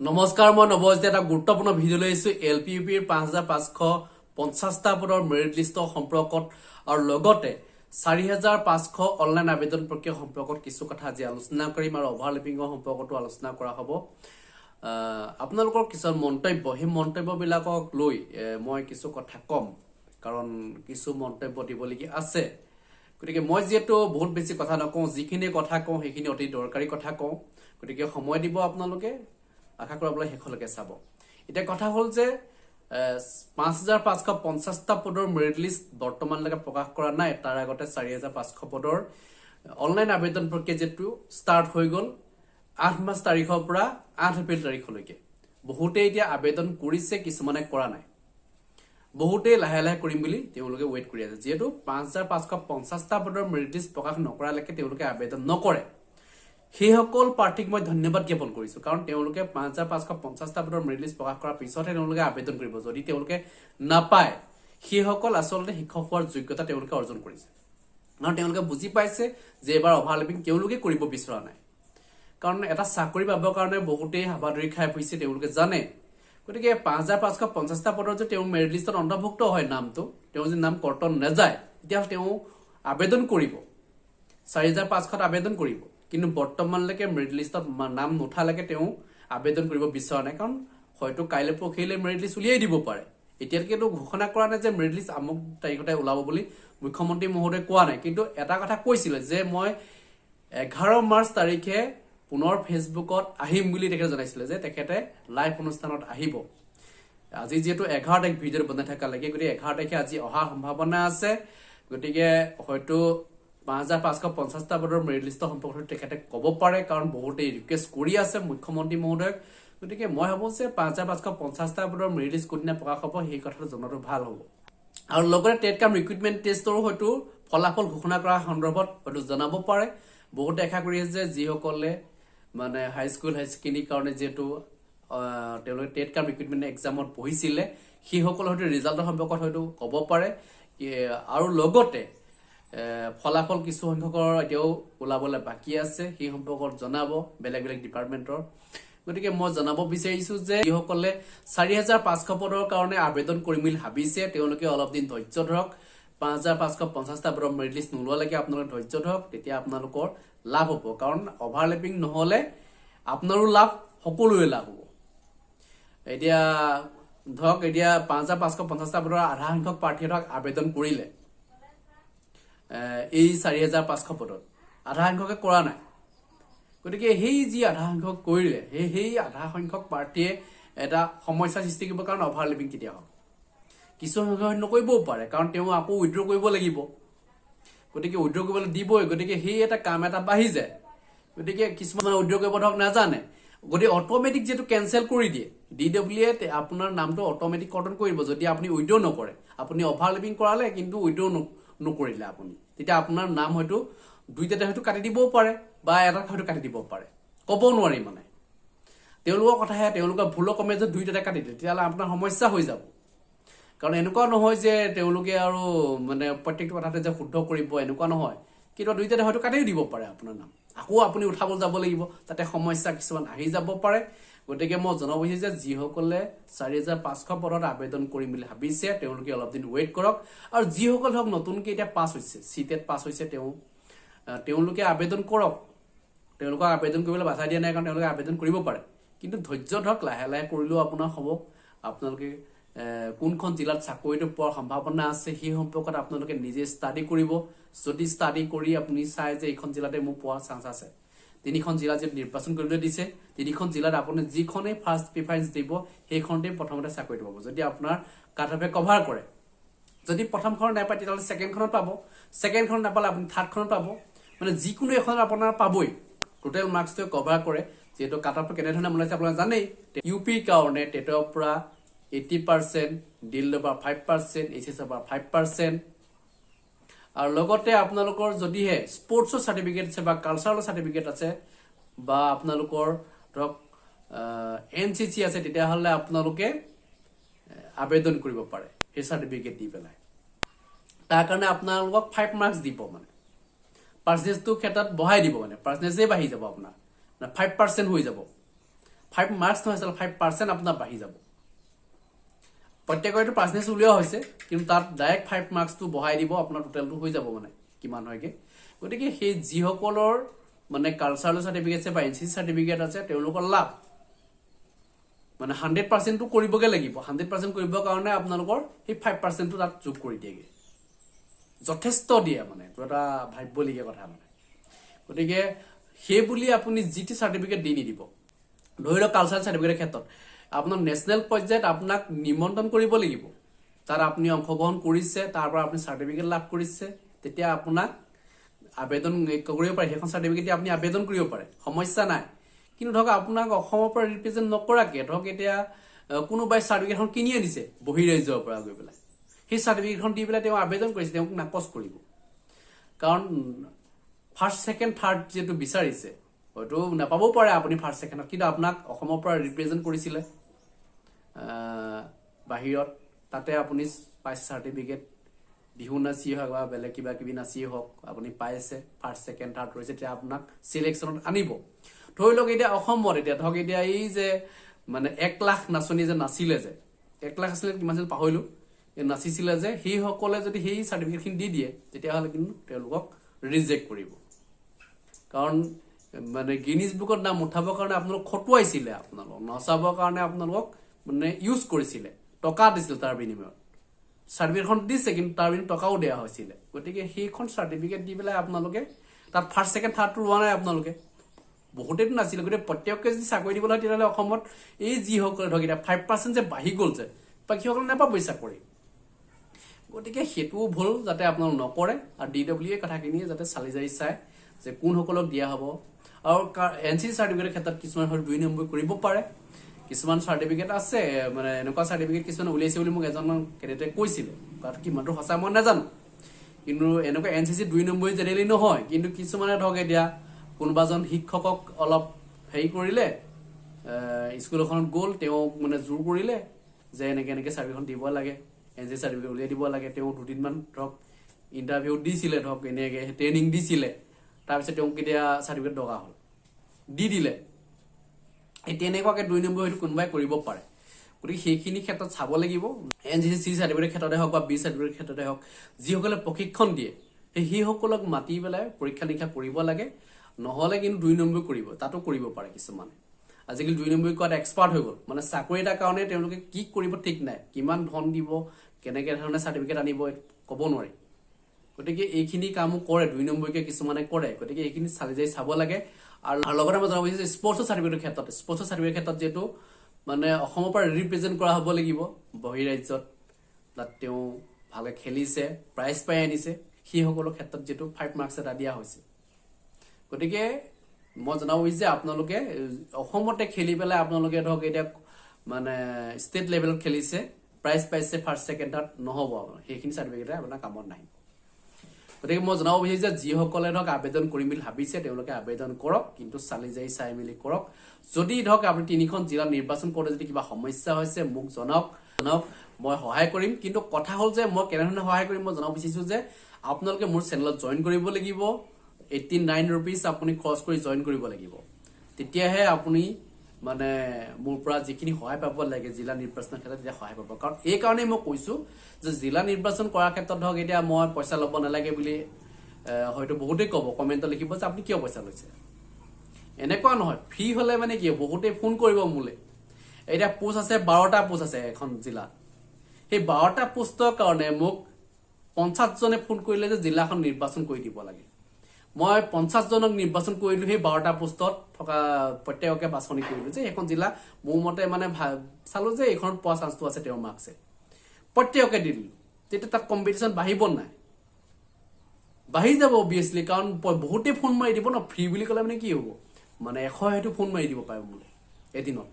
নমস্কাৰ মই নৱজিতে এটা গুৰুত্বপূৰ্ণ ভিডিঅ' লৈ আহিছো। এল পি ইউ পিৰ পাঁচ হাজাৰ পাঁচশ পঞ্চাছটা পদৰ মেৰিট লিষ্টৰ সম্পৰ্কত আৰু লগতে চাৰি হাজাৰ পাঁচশ অনলাইন আবেদন প্ৰক্ৰিয়া সম্পৰ্কত কিছু কথা আজি আলোচনা কৰিম আৰু অভাৰলেপিঙৰ সম্পৰ্কতো আলোচনা কৰা হ'ব। আপোনালোকৰ কিছুমান মন্তব্য সেই মন্তব্যবিলাকক লৈ মই কিছু কথা ক'ম কাৰণ কিছু মন্তব্য দিবলগীয়া আছে। গতিকে মই যিহেতু বহুত বেছি কথা নকওঁ যিখিনি কথা কওঁ সেইখিনি অতি দৰকাৰী কথা কওঁ। গতিকে সময় দিব আপোনালোকে। আশা কৰা বোলে শেষলৈকে চাব। এতিয়া কথা হ'ল যে পাঁচ হাজাৰ পাঁচশ পঞ্চাছটা পদৰ মেৰিট লিষ্ট বৰ্তমানলৈকে প্ৰকাশ কৰা নাই তাৰ আগতে চাৰি হাজাৰ পাঁচশ পদৰ অনলাইন আবেদন প্ৰক্ৰিয়া যিটো ষ্টাৰ্ট হৈ গ'ল আঠ মাৰ্চ তাৰিখৰ পৰা আঠ এপ্ৰিল তাৰিখলৈকে। বহুতে এতিয়া আবেদন কৰিছে কিছুমানে কৰা নাই। বহুতেই লাহে লাহে কৰিম বুলি তেওঁলোকে ৱেইট কৰি আছে। যিহেতু পাঁচ হাজাৰ পাঁচশ পঞ্চাছটা পদৰ মেৰিট লিষ্ট প্ৰকাশ নকৰালৈকে তেওঁলোকে আবেদন নকৰে। সেইসকল প্ৰাৰ্থীক মই ধন্যবাদ জ্ঞাপন কৰিছো। কাৰণ তেওঁলোকে পাঁচ হাজাৰ পাঁচশ পঞ্চাছটা পদৰ মেৰিট লিষ্ট প্ৰকাশ কৰাৰ পিছতহে তেওঁলোকে আবেদন কৰিব। যদি তেওঁলোকে নাপায় সেইসকল আচলতে শিক্ষক হোৱাৰ যোগ্যতা তেওঁলোকে অৰ্জন কৰিছে। কাৰণ তেওঁলোকে বুজি পাইছে যে এইবাৰ অভাৰলেপিং তেওঁলোকে কৰিব বিচৰা নাই। কাৰণ এটা চাকৰি পাবৰ কাৰণে বহুতেই হাবাধৰি খাই ফুৰিছে তেওঁলোকে জানে। গতিকে পাঁচ হাজাৰ পাঁচশ পঞ্চাছটা পদৰ যে তেওঁ মেৰিট লিষ্টত অন্তৰ্ভুক্ত হয় নামটো তেওঁ যদি নাম কৰ্তন নাযায় তেতিয়াহ'লে তেওঁ আবেদন কৰিব। চাৰি হাজাৰ পাঁচশত আবেদন কৰিব। কিন্তু বৰ্তমানলৈকে মেৰিট লিষ্টত নাম নুঠালৈকে তেওঁ আবেদন কৰিব বিচৰা নাই। কাৰণ হয়তো কাইলৈ পৰহিলৈ মেৰিট লিষ্ট উলিয়াই দিব পাৰে। এতিয়ালৈকেতো ঘোষণা কৰা নাই যে মেৰিট লিষ্ট আমুক তাৰিখতে ওলাব বুলি মুখ্যমন্ত্ৰী মহোদয়ে কোৱা নাই। কিন্তু এটা কথা কৈছিলে যে মই এঘাৰ মাৰ্চ তাৰিখে পুনৰ ফেচবুকত আহিম বুলি তেখেতে জনাইছিলে যে তেখেতে লাইভ অনুষ্ঠানত আহিব। আজি যিহেতু এঘাৰ তাৰিখ ভিডিঅ' বনাই থকালৈকে গতিকে এঘাৰ তাৰিখে আজি অহাৰ সম্ভাৱনা আছে। গতিকে হয়তো পাঁচ হাজাৰ পাঁচশ পঞ্চাছটা পদৰ মেৰিট লিষ্টৰ সম্পৰ্কত তেখেতে ক'ব পাৰে কাৰণ বহুতেই ৰিকুৱেষ্ট কৰি আছে মুখ্যমন্ত্ৰী মহোদয়ক। গতিকে মই ভাবোঁ যে পাঁচ হাজাৰ পাঁচশ পঞ্চাছটা পদৰ মেৰিট লিষ্ট কোনদিনা প্ৰকাশ হ'ব সেই কথাটো জনাটো ভাল হ'ব। আৰু লগতে টেট কাম ৰিক্ৰুইটমেণ্ট টেষ্টৰো হয়তো ফলাফল ঘোষণা কৰাৰ সন্দৰ্ভত হয়তো জনাব পাৰে। বহুতে আশা কৰি আছে যে যিসকলে মানে হাইস্কুল হাই ছেকেণ্ডেৰীৰ কাৰণে যিহেতু তেওঁলোকে টেট কাম ৰিক্ৰুইটমেণ্ট এক্সামত পঢ়িছিলে সেইসকলৰ হয়তো ৰিজাল্টৰ সম্পৰ্কত হয়তো ক'ব পাৰে। আৰু লগতে ফলাফল কিছু সংখ্যকৰ এতিয়াও ওলাবলৈ বাকী আছে সেই সম্পৰ্কত জনাব বেলেগ বেলেগ ডিপাৰ্টমেণ্টৰ। গতিকে মই জনাব বিচাৰিছো যে যিসকলে চাৰি হাজাৰ পাঁচশ পদৰ কাৰণে আবেদন কৰিম বুলি ভাবিছে তেওঁলোকে অলপ দিন ধৈৰ্য ধৰক। পাঁচ হাজাৰ পাঁচশ পঞ্চাছটা পদৰ মেৰিট লিষ্ট নোলোৱালৈকে আপোনালোকে ধৈৰ্য ধৰক তেতিয়া আপোনালোকৰ লাভ হ'ব। কাৰণ অভাৰলেপিং নহ'লে আপোনাৰো লাভ সকলোৰে লাভ হ'ব। এতিয়া ধৰক এতিয়া পাঁচ হাজাৰ পাঁচশ পঞ্চাছটা পদৰ আধা সংখ্যক প্ৰাৰ্থীয়ে ধৰক আবেদন কৰিলে। এই চাৰি হাজাৰ পাঁচশ পদত। আধা সংখ্যকে কৰা নাই। গতিকে সেই যি আধা সংখ্যক কৰিলে সেই সেই আধা সংখ্যক পাৰ্টীয়ে এটা সমস্যাৰ সৃষ্টি কৰিব কাৰণ অভাৰ লিভিং কেতিয়া হ'ব? কিছু সংখ্যক নকৰিবও পাৰে কাৰণ তেওঁ আকৌ উইড্ৰ কৰিব লাগিব। গতিকে উইড্ৰ কৰিবলৈ দিবই গতিকে সেই এটা কাম এটা বাঢ়ি যায়। গতিকে কিছুমান উইড্ৰ কৰিব ধৰক নাজানে। গতিকে অট'মেটিক যিহেতু কেঞ্চেল কৰি দিয়ে ডি ডব্লিউ এ আপোনাৰ নামটো অট'মেটিক কৰ্তন কৰিব যদি আপুনি উইড্ৰ নকৰে আপুনি অভাৰ লিভিং কৰালে কিন্তু উইড্ৰ নকৰিলে আপুনি। তেতিয়া আপোনাৰ নাম হয়তো দুইটাতে হয়তো কাটি দিবও পাৰে বা এটাত হয়তো কাটি দিব পাৰে। ক'ব নোৱাৰি মানে। তেওঁলোকৰ কথাহে তেওঁলোকৰ ভুলৰ কমে যে দুইটাতে কাটি দিলে তেতিয়াহ'লে আপোনাৰ সমস্যা হৈ যাব। কাৰণ এনেকুৱা নহয় যে তেওঁলোকে আৰু মানে প্ৰত্যেকটো কথাতে যে শুদ্ধ কৰিব এনেকুৱা নহয়। কিন্তু দুইটাতে হয়তো কাটিও দিব পাৰে আপোনাৰ নাম। আকৌ আপুনি উঠাবলৈ যাব লাগিব তাতে সমস্যা কিছুমান আহি যাব পাৰে। গতিকে মই জনাব বিচাৰিছোঁ যে যিসকলে চাৰি হাজাৰ পাঁচশ পদত আবেদন কৰিম বুলি ভাবিছে তেওঁলোকে অলপ দিন ৱেইট কৰক। আৰু যিসকল ধৰক নতুনকৈ এতিয়া পাছ হৈছে চি টেট পাছ হৈছে তেওঁ তেওঁলোকে আবেদন কৰক। তেওঁলোকক আবেদন কৰিবলৈ বাধা দিয়া নাই কাৰণ তেওঁলোকে আবেদন কৰিব পাৰে। কিন্তু ধৈৰ্য ধৰক লাহে লাহে কৰিলেও আপোনাৰ হ'ব। আপোনালোকে কোনখন জিলাত চাকৰিটো পোৱাৰ সম্ভাৱনা আছে সেই সম্পৰ্কত আপোনালোকে নিজে ষ্টাডি কৰিব। যদি ষ্টাডি কৰি আপুনি চাই যে এইখন জিলাতে মোৰ পোৱাৰ চান্স আছে। তিনিখন জিলা যিহেতু নিৰ্বাচন কৰিবলৈ দিছে তিনিখন জিলাত আপুনি যিখনেই ফাৰ্ষ্ট প্ৰিফাৰেঞ্চ দিব সেইখনতেই প্ৰথমতে চাকৰিটো পাব। যদি আপোনাৰ কাট অফে কভাৰ কৰে যদি প্ৰথমখনত নাপায় তেতিয়াহ'লে ছেকেণ্ডখনত পাব। ছেকেণ্ডখনত নাপালে আপুনি থাৰ্ডখনত পাব। মানে যিকোনো এখনত আপোনাৰ পাবই। টোটেল মাৰ্কছটোৱে কভাৰ কৰে। যিহেতু কাট অফ কেনেধৰণে বনাইছে আপোনালোকে জানেই। ইউ পিৰ কাৰণে টেটৰ পৰা এইটি পাৰ্চেণ্ট দিল্লীৰ পৰা ফাইভ পাৰ্চেণ্ট এইচ এছৰ পৰা ফাইভ পাৰ্চেণ্ট আৰু লগতে আপোনালোকৰ যদিহে স্পৰ্টছৰ চাৰ্টিফিকেট আছে বা কালচাৰেলৰ চাৰ্টিফিকেট আছে বা আপোনালোকৰ ধৰক এন চি চি আছে তেতিয়াহ'লে আপোনালোকে আবেদন কৰিব পাৰে সেই চাৰ্টিফিকেট দি পেলাই। তাৰ কাৰণে আপোনালোকক ফাইভ মাৰ্কছ দিব মানে। পাৰ্চেন্টেজটোৰ ক্ষেত্ৰত বঢ়াই দিব মানে। পাৰ্চেন্টেজেই বাঢ়ি যাব আপোনাৰ। ফাইভ পাৰ্চেণ্ট হৈ যাব। ফাইভ মাৰ্কছ নহয় আচলতে ফাইভ পাৰ্চেণ্ট আপোনাৰ বাঢ়ি যাব। প্ৰত্যেকৰেতো পাৰ্চেণ্টেজ উলিওৱা হৈছে কিন্তু তাত ডাইৰেক্ট ফাইভ মাৰ্কছটো বঢ়াই দিব আপোনাৰ টোটেলটো হৈ যাব মানে কিমান হয়গে। গতিকে সেই যিসকলৰ মানে কালচাৰেল চাৰ্টিফিকেট আছে বা এন চি চি চাৰ্টিফিকেট আছে তেওঁলোকৰ লাভ। মানে হাণ্ড্ৰেড পাৰ্চেণ্টটো কৰিবগে লাগিব। হাণ্ড্ৰেড পাৰ্চেণ্ট কৰিবৰ কাৰণে আপোনালোকৰ সেই ফাইভ পাৰ্চেণ্টটো তাত যোগ কৰি দিয়েগে। যথেষ্ট দিয়ে মানে এইটো এটা ভাবিবলগীয়া কথা মানে। গতিকে সেই বুলি আপুনি যি টি চাৰ্টিফিকেট দি নিদিব। ধৰি লওক কালচাৰেল চাৰ্টিফিকেটৰ ক্ষেত্ৰত। আপোনাৰ নেশ্যনেল পৰ্যায়ত আপোনাক নিমন্ত্ৰণ কৰিব লাগিব। তাত আপুনি অংশগ্ৰহণ কৰিছে তাৰ পৰা আপুনি চাৰ্টিফিকেট লাভ কৰিছে তেতিয়া আপোনাক আবেদন কৰিব পাৰে। সেইখন চাৰ্টিফিকেট আপুনি আবেদন কৰিব পাৰে। সমস্যা নাই। কিন্তু ধৰক আপোনাক অসমৰ পৰা ৰিপ্ৰেজেণ্ট নকৰাকে ধৰক এতিয়া কোনোবাই চাৰ্টিফিকেটখন কিনি আনিছে বহি ৰাজ্যৰ পৰা গৈ পেলাই। সেই চাৰ্টিফিকেটখন দি পেলাই তেওঁ আবেদন কৰিছে তেওঁক নাকচ কৰিব। কাৰণ ফাৰ্ষ্ট ছেকেণ্ড থাৰ্ড যিহেতু বিচাৰিছে হয়তো নাপাবও পাৰে আপুনি ফাৰ্ষ্ট ছেকেণ্ডত কিন্তু আপোনাক অসমৰ পৰা ৰিপ্ৰেজেণ্ট কৰিছিলে বাহিৰত। তাতে আপুনি পাইছে চাৰ্টিফিকেট বিহু নাচিয়ে হওক বা বেলেগ কিবা কিবি নাচিয়ে হওক আপুনি পাইছে ফাৰ্ষ্ট ছেকেণ্ড থাৰ্ড হৈছে তেতিয়া আপোনাক চিলেকশ্যনত আনিব। ধৰি লওক এতিয়া অসমত এতিয়া ধৰক এতিয়া এই যে মানে এক লাখ নাচনি যে নাছিলে যে এক লাখ আছিলে কিমান আছিল পাহৰিলো। নাচিছিলে যে সেইসকলে যদি সেই চাৰ্টিফিকেটখিনি দি দিয়ে তেতিয়াহ'লে কিন্তু তেওঁলোকক ৰিজেক্ট কৰিব। কাৰণ মানে গিনিজ বুকত নাম উঠাবৰ কাৰণে আপোনালোক খটুৱাইছিলে আপোনালোকক নচাবৰ কাৰণে আপোনালোকক মানে ইউজ কৰিছিলে টকা দিছিলে তাৰ বিনিময়ত। চাৰ্টিফিকেটখন দিছে কিন্তু তাৰ বিনিময়ত টকাও দিয়া হৈছিলে। গতিকে সেইখন চাৰ্টিফিকেট দি পেলাই আপোনালোকে তাত ফাৰ্ষ্ট ছেকেণ্ড থাৰ্ডটো লোৱা নাই আপোনালোকে। বহুতেতো নাছিলে গতিকে প্ৰত্যেককে যদি চাকৰি দিবলৈ তেতিয়াহ'লে অসমত এই যিসকলে ধৰক এতিয়া ফাইভ পাৰ্চেণ্ট যে বাঢ়ি গ'ল যে বাকীসকলে নাপাবই চাকৰি। গতিকে সেইটোও ভুল যাতে আপোনালোক নকৰে আৰু ডি ডব্লিউ এ কথাখিনিয়ে যাতে চালি জাৰি চায়। যে কোনসকলক দিয়া হ'ব। আৰু এন চি চাৰ্টিফিকেটৰ ক্ষেত্ৰত কিছুমান হয়তো দুই নম্বৰ কৰিব পাৰে। কিছুমান চাৰ্টিফিকেট আছে মানে এনেকুৱা চাৰ্টিফিকেট কিছুমান উলিয়াইছে বুলি মোক এজন কেডেটে কৈছিলে। তাত কিমানটো সঁচা মই নাজানো। কিন্তু এনেকুৱা এন চি চি দুই নম্বৰী জেনেৰেলি নহয়। কিন্তু কিছুমানে ধৰক এতিয়া কোনোবাজন শিক্ষকক অলপ হেৰি কৰিলে স্কুল এখনত গ'ল তেওঁক মানে জোৰ কৰিলে যে এনেকে এনেকে চাৰ্টিফিকেটখন দিব লাগে এন চি চাৰ্টিফিকেট উলিয়াই দিব লাগে। তেওঁ দুদিনমান ধৰক ইণ্টাৰভিউ দিছিলে ধৰক এনেকে ট্ৰেইনিং দিছিলে। তাৰপিছত তেওঁক কেতিয়া চাৰ্টিফিকেট দৰকাৰ হ'ল। দি দিলে। এই তেনেকুৱাকে দুই নম্বৰ হয়তো কোনোবাই কৰিব পাৰে। গতিকে সেইখিনি ক্ষেত্ৰত চাব লাগিব। এন চি চি চাৰ্টিফিকেটৰ ক্ষেত্ৰতে হওক বা বি চাৰ্টিফিকেটৰ ক্ষেত্ৰতে হওক যিসকলে প্ৰশিক্ষণ দিয়ে সেই সেইসকলক মাতি পেলাই পৰীক্ষা নিৰীক্ষা কৰিব লাগে। নহ'লে কিন্তু দুই নম্বৰ কৰিব তাতো কৰিব পাৰে কিছুমানে। আজিকালি দুই নম্বৰ কৰাত এক্সপাৰ্ট হৈ গ'ল। মানে চাকৰি এটাৰ কাৰণে তেওঁলোকে কি কৰিব ঠিক নাই কিমান ধন দিব কেনেকে ধৰণে চাৰ্টিফিকেট আনিব ক'ব নোৱাৰি। গতিকে এইখিনি কামো কৰে দুই নম্বৰীকে কিছুমানে কৰে। গতিকে এইখিনি চালি জাৰি চাব লাগে। আৰু লগতে মই জনাব বিচাৰিছোঁ স্পৰ্টছৰ চাৰ্টিফিকেটৰ ক্ষেত্ৰত স্পৰ্টছৰ চাৰ্টিফিকেটৰ ক্ষেত্ৰত যিহেতু মানে অসমৰ পৰা ৰিপ্ৰেজেণ্ট কৰা হ'ব লাগিব। বহি ৰাজ্যত তাত তেওঁ ভালকে খেলিছে প্ৰাইজ পাই আনিছে। সেইসকলৰ ক্ষেত্ৰত যিহেতু ফাইভ মাৰ্কছ এটা দিয়া হৈছে। গতিকে মই জনাব বিচাৰিছোঁ যে আপোনালোকে অসমতে খেলি পেলাই আপোনালোকে ধৰক এতিয়া মানে ষ্টেট লেভেলত খেলিছে প্ৰাইজ পাইছে ফাৰ্ষ্ট ছেকেণ্ড থাৰ্ড নহ'ব সেইখিনি চাৰ্টিফিকেটে আপোনাৰ কামত নাহিব। গতিকে মই জনাব বিচাৰিছোঁ যে যিসকলে ধৰক আবেদন কৰিম বুলি ভাবিছে তেওঁলোকে আবেদন কৰক কিন্তু চালি জাৰি চাই মেলি কৰক। যদি ধৰক আপুনি তিনিখন জিলা নিৰ্বাচন কৰোঁতে যদি কিবা সমস্যা হৈছে মোক জনাওক জনাওক মই সহায় কৰিম। কিন্তু কথা হ'ল যে মই কেনেধৰণে সহায় কৰিম মই জনাব বিচাৰিছোঁ যে আপোনালোকে মোৰ চেনেলত জইন কৰিব লাগিব। এইটটি নাইন ৰুপিজ আপুনি খৰচ কৰি জইন কৰিব লাগিব। তেতিয়াহে আপুনি মানে মোৰ পৰা যিখিনি সহায় পাব লাগে জিলা নিৰ্বাচনৰ ক্ষেত্ৰত তেতিয়া সহায় পাব। কাৰণ এই কাৰণেই মই কৈছো যে জিলা নিৰ্বাচন কৰাৰ ক্ষেত্ৰত ধৰক এতিয়া মই পইচা ল'ব নালাগে বুলি হয়তো বহুতেই ক'ব কমেণ্টত লিখিব যে আপুনি কিয় পইচা লৈছে? এনেকুৱা নহয় ফ্ৰী হ'লে মানে কি বহুতেই ফোন কৰিব মোলে। এতিয়া পোষ্ট আছে বাৰটা পোষ্ট আছে এখন জিলাত। সেই বাৰটা পোষ্টৰ কাৰণে মোক পঞ্চাছজনে ফোন কৰিলে যে জিলাখন নিৰ্বাচন কৰি দিব লাগে। মই পঞ্চাছজনক নিৰ্বাচন কৰিলো সেই বাৰটা পোষ্টত থকা প্ৰত্যেককে বাছনি কৰিলো যে এইখন জিলা মোৰ মতে মানে চালো যে এইখনত পোৱা চান্সটো আছে তেওঁৰ মাৰ্কছে প্ৰত্যেককে দি দিলো। তেতিয়া তাত কম্পিটিশ্যন বাঢ়িব নাই। বাঢ়ি যাব অবিয়াছলি কাৰণ বহুতেই ফোন মাৰি দিব ন ফ্ৰী বুলি ক'লে মানে কি হ'ব? মানে এশ হয়তো ফোন মাৰি দিব পাৰে মোলৈ এদিনত।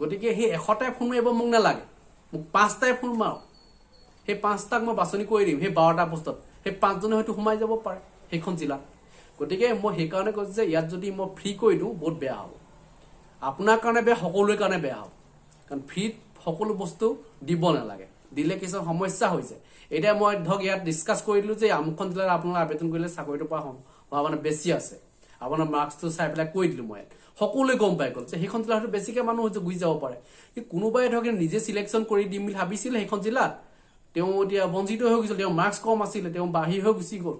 গতিকে সেই এশটাই ফোন মাৰিব মোক নালাগে। মোক পাঁচটাই ফোন মাৰক। সেই পাঁচটাক মই বাছনি কৰি দিম সেই বাৰটা পোষ্টত। সেই পাঁচজনে হয়তো সোমাই যাব পাৰে। সেইখন জিলাত গতিকে মই সেইকাৰণে কৈছোঁ যে ইয়াত যদি মই ফ্ৰী কৰি দিওঁ বহুত বেয়া হ'ব। আপোনাৰ কাৰণে বেয়া সকলোৰে কাৰণে বেয়া হ'ব। কাৰণ ফ্ৰীত সকলো বস্তু দিব নালাগে। দিলে কিছুমান সমস্যা হৈছে এতিয়া মই ধৰক ইয়াত ডিছকাছ কৰি দিলোঁ যে আমুকখন জিলাত আপোনালোকে আবেদন কৰিলে চাকৰিটো সম- সম্ভাৱনা বেছি আছে। আপোনাৰ মাৰ্কছটো চাই পেলাই কৈ দিলো মই সকলোৱে গম পাই গ'ল যে সেইখন জিলা হয়তো বেছিকে মানুহ হয়তো গুচি যাব পাৰে। কিন্তু কোনোবাই ধৰক নিজে চিলেকশ্যন কৰি দিম বুলি ভাবিছিলে সেইখন জিলাত তেওঁ এতিয়া বঞ্চিত হৈ গৈছিল তেওঁৰ মাৰ্কছ কম আছিলে তেওঁ বাহিৰ হৈ গুচি গ'ল।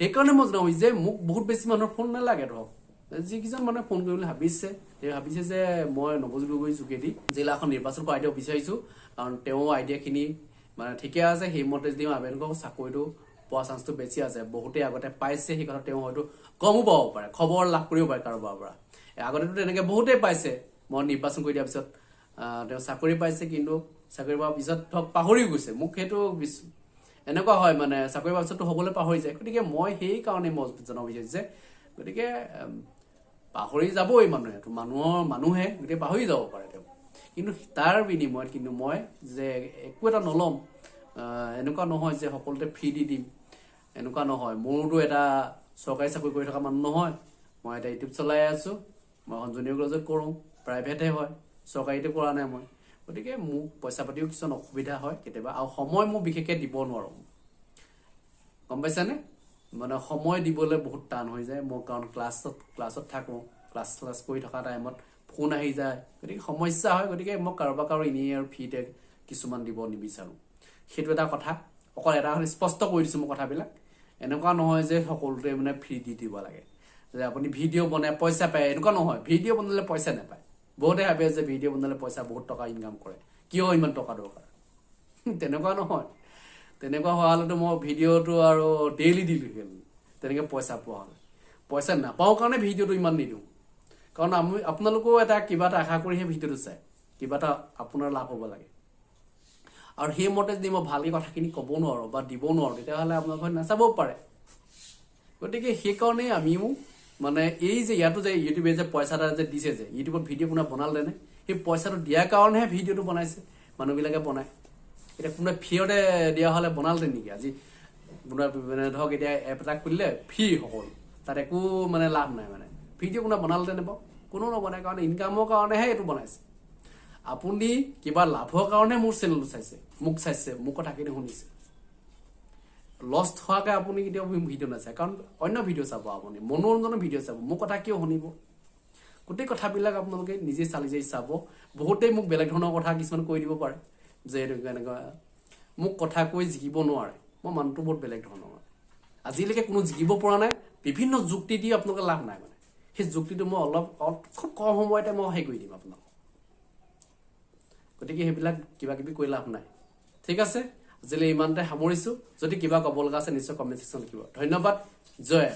সেইকাৰণে মই জনাওঁ যে মোক বহুত বেছি মানুহৰ ফোন নালাগে ধৰক। যিকেইজন মানুহে ফোন কৰিবলৈ ভাবিছে তেওঁ ভাবিছে যে মই নৱজ্যোতি গগৈ যোগেদি জিলাখন নিৰ্বাচন কৰাই দিব বিচাৰিছোঁ। কাৰণ তেওঁৰ আইডিয়াখিনি মানে ঠিকে আছে সেইমতে যদি মই আবেদন কৰোঁ চাকৰিটো পোৱা চান্সটো বেছি আছে বহুতেই আগতে পাইছে সেই কথা তেওঁ হয়তো গমো পাব পাৰে খবৰ লাভ কৰিব পাৰে কাৰোবাৰ পৰা। আগতেতো তেনেকে বহুতেই পাইছে মই নিৰ্বাচন কৰি দিয়াৰ পিছত তেওঁ চাকৰি পাইছে কিন্তু চাকৰি পোৱাৰ পিছত ধৰক পাহৰি গৈছে। মোক সেইটো এনেকুৱা হয় মানে চাকৰি পিছততো সকলোৱে পাহৰি যায়। গতিকে মই সেই কাৰণে মই জনাব বিচাৰিছোঁ গতিকে পাহৰি যাবই মানুহে। মানুহৰ মানুহে গতিকে পাহৰি যাব পাৰে তেওঁ। কিন্তু তাৰ বিনিময়ত কিন্তু মই যে একো এটা নল'ম এনেকুৱা নহয় যে সকলোতে ফ্ৰী দি দিম। এনেকুৱা নহয়। মোৰতো এটা চৰকাৰী চাকৰি কৰি থকা মানুহ নহয়। মই এটা ইউটিউব চলাই আছোঁ। মই এখন জুনিয়ৰ কলেজত কৰোঁ। প্ৰাইভেটহে হয়। চৰকাৰীটো কৰা নাই মই। গতিকে মোক পইচা পাতিও কিছুমান অসুবিধা হয় কেতিয়াবা আৰু সময় মোক বিশেষকৈ দিব নোৱাৰোঁ। গম পাইছানে? মানে সময় দিবলৈ বহুত টান হৈ যায় মই কাৰণ ক্লাছত ক্লাছত থাকোঁ ক্লাছ ক্লাছ কৰি থকা টাইমত ফোন আহি যায় গতিকে সমস্যা হয় গতিকে মই কাৰোবাক কাৰো এনেই আৰু ফ্ৰীতে কিছুমান দিব নিবিচাৰোঁ। সেইটো এটা কথা। অকল এটা হ'ল স্পষ্ট কৰি দিছোঁ মই কথাবিলাক। এনেকুৱা নহয় যে সকলোতে মানে ফ্ৰী দি দিব লাগে। যে আপুনি ভিডিঅ' বনাই পইচা পায় এনেকুৱা নহয়। ভিডিঅ' বনালে পইচা নাপায়। বহুতে ভাবে যে ভিডিঅ' বনালে পইচা বহুত টকা ইনকাম কৰে। কিয় ইমান টকা দৰকাৰ? তেনেকুৱা নহয়। তেনেকুৱা হোৱা হ'লেতো মই ভিডিঅ'টো আৰু ডেইলি দিলোহেঁতেন তেনেকৈ পইচা পোৱা হ'লে। পইচা নাপাওঁ কাৰণে ভিডিঅ'টো ইমান নিদিওঁ। কাৰণ আমি আপোনালোকেও এটা কিবা এটা আশা কৰিহে ভিডিঅ'টো চায়। কিবা এটা আপোনাৰ লাভ হ'ব লাগে। আৰু সেইমতে যদি মই ভালকৈ কথাখিনি ক'ব নোৱাৰোঁ বা দিব নোৱাৰোঁ তেতিয়াহ'লে আপোনালোকে নাচাবও পাৰে। গতিকে সেইকাৰণেই আমিও মানে এই যে ইয়াতো যে ইউটিউবে যে পইচা এটা যে দিছে যে ইউটিউবত ভিডিঅ' কোনোবা বনালেনে সেই পইচাটো দিয়াৰ কাৰণেহে ভিডিঅ'টো বনাইছে মানুহবিলাকে বনায়। এতিয়া কোনোবাই ফ্ৰীতে দিয়া হ'লে বনালে নেকি? আজি কোনোবা মানে ধৰক এতিয়া এপ এটা খুলিলে ফ্ৰী সকলো তাত একো মানে লাভ নাই মানে। ভিডিঅ' কোনোবা বনালে বাৰু? কোনো নবনায় কাৰণ ইনকামৰ কাৰণেহে এইটো বনাইছে। আপুনি কিবা লাভৰ কাৰণে মোৰ চেনেলটো চাইছে মোক চাইছে মোৰ কথাখিনি শুনিছে। লষ্ট হোৱাকে আপুনি কেতিয়াও ভিডিঅ' নাচায়। কাৰণ অন্য ভিডিঅ' চাব আপুনি। মনোৰঞ্জনৰ ভিডিঅ' চাব। মোৰ কথা কিয় শুনিব? গোটেই কথাবিলাক আপোনালোকে নিজে চালি জাৰি চাব। বহুতেই মোক বেলেগ ধৰণৰ কথা কিছুমান কৈ দিব পাৰে। যে এনেকুৱা মোক কথা কৈ জিকিব নোৱাৰে। মই মানুহটো বহুত বেলেগ ধৰণৰ। আজিলৈকে কোনো জিকিব পৰা নাই। বিভিন্ন যুক্তি দি আপোনালোকে লাভ নাই মানে। সেই যুক্তিটো মই অলপ খুব কম সময়তে মই হেৰি কৰি দিম আপোনাক গতিকে সেইবিলাক কিবা কিবি কৰি লাভ নাই। ঠিক আছে? আজিলৈ ইমানতে সামৰিছোঁ। যদি কিবা ক'ব লগা আছে নিশ্চয় কমেণ্ট ছেকশ্যন লিখিব। ধন্যবাদ। জয়।